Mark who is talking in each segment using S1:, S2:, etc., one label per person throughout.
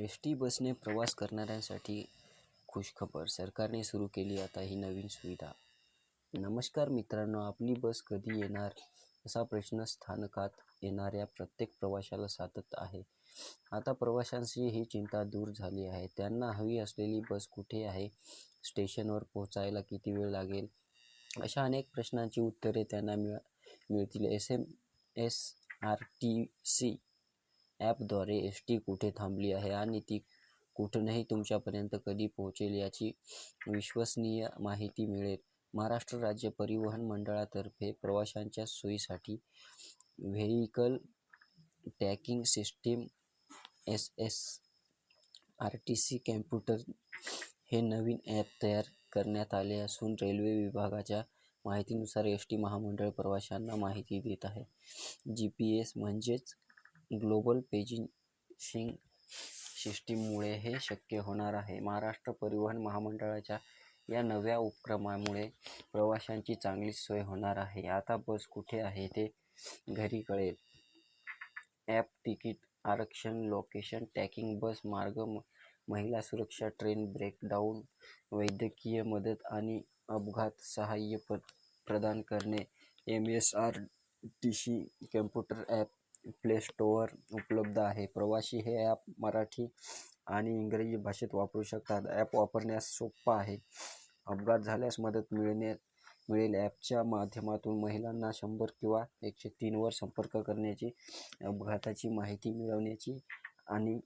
S1: S T बसने प्रवास करणाऱ्यांसाठी खुशखबर. सरकारने सुरू केली आता ही नवीन सुविधा. नमस्कार मित्रांनो आपली बस कधी येणार? असा प्रश्न स्थानकात येणाऱ्या प्रत्येक प्रवाशाला सातत आहे. आता प्रवाशांची ही चिंता दूर झाली आहे. त्यांना हवी असलेली बस कुठे आहे? स्टेशनवर पोहोचायला किती वेळ लागेल? अशा अनेक प्रश्नांची उत्तरे त्यांना मिळ मिळतील. S M S R T C ॲपद्वारे एस टी कुठे थांबली आहे आणि ती कुठूनही तुमच्यापर्यंत कधी पोहोचेल याची विश्वसनीय माहिती मिळेल. महाराष्ट्र राज्य परिवहन मंडळातर्फे प्रवाशांच्या सोयीसाठी vehicle tracking system S S R T C computer हे नवीन ॲप तयार करण्यात आले असून रेल्वे विभागाच्या माहितीनुसार एस टी महामंडळ प्रवाशांना माहिती देत आहे. जी पी एस म्हणजेच ग्लोबल पेजिंग सिस्टीममुळे हे शक्य होणार आहे. महाराष्ट्र परिवहन महामंडळाच्या या नव्या उपक्रमामुळे प्रवाशांची चांगली सोय होणार आहे. आता बस कुठे आहे ते घरी कळेल. ॲप तिकीट आरक्षण लोकेशन ट्रॅकिंग बस मार्ग म- महिला सुरक्षा ट्रेन ब्रेकडाऊन वैद्यकीय मदत आणि अपघात सहाय्य प प्रदान करणे. M S R T C computer app play store उपलब्ध आहे. प्रवासी हे ॲप मराठी आणि इंग्रजी भाषेत वापरू शकतात. ॲप वापरण्यास सोपा आहे. अपघात झाल्यास मदत मिळणे मिळेल. ॲपच्या माध्यमातून महिलांना शंभर किंवा एकशे तीनवर संपर्क करण्याची अपघाताची माहिती मिळवण्याची आणि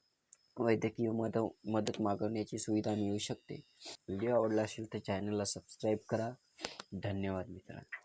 S1: वैद्यकीय मद मदत मागवण्याची सुविधा मिळू शकते. व्हिडिओ आवडला असेल तर चॅनलला सबस्क्राईब करा. धन्यवाद मित्रांनो.